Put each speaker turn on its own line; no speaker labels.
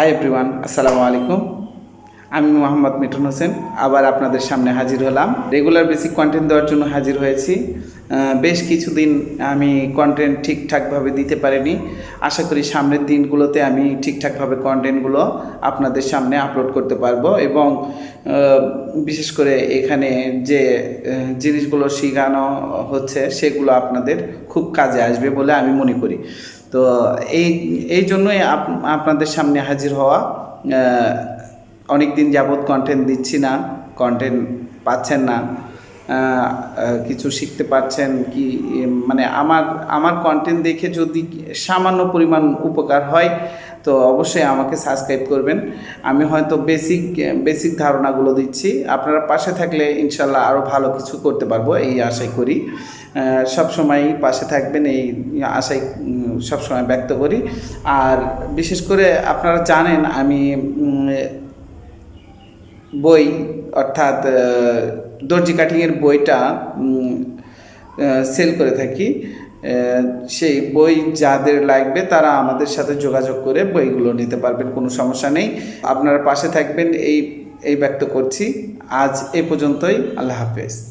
Hi everyone আসসালামু আলাইকুম আমি মোহাম্মদ মিঠুন হোসেন, আবার আপনাদের সামনে হাজির হলাম। রেগুলার বেসিক কন্টেন্ট দেওয়ার জন্য হাজির হয়েছি। বেশ কিছুদিন আমি কন্টেন্ট ঠিকঠাকভাবে দিতে পারিনি। আশা করি সামনের দিনগুলোতে আমি ঠিকঠাকভাবে কন্টেন্টগুলো আপনাদের সামনে আপলোড করতে পারব এবং বিশেষ করে এখানে যে জিনিসগুলো শেখানো হচ্ছে সেগুলো আপনাদের খুব কাজে আসবে বলে আমি মনে করি। তো এই এই জন্যই আপ- আপনাদের সামনে হাজির হওয়া অনেক দিন যাবৎ কন্টেন্ট দিচ্ছি না কন্টেন্ট পাচ্ছেন না কিছু শিখতে পারছেন কি মানে আমার আমার কন্টেন্ট দেখে যদি সামান্য পরিমাণ উপকার হয় তো অবশ্যই আমাকে সাবস্ক্রাইব করবেন। আমি হয়তো বেসিক বেসিক ধারণাগুলো দিচ্ছি। আপনারা পাশে থাকলে ইনশাল্লাহ আরও ভালো কিছু করতে পারব, এই আশাই করি। সব সময় পাশে থাকবেন, এই আশাই সবসময় ব্যক্ত করি। আর বিশেষ করে আপনারা জানেন, আমি বই, অর্থাৎ দর্জি কাটিংয়ের বইটা সেল করে থাকি। সেই বই যাদের লাগবে তারা আমাদের সাথে যোগাযোগ করে বইগুলো নিতে পারবেন, কোনো সমস্যা নেই। আপনারা পাশে থাকবেন, এই এই ব্যক্ত করছি। আজ এ পর্যন্তই, আল্লাহ হাফেজ।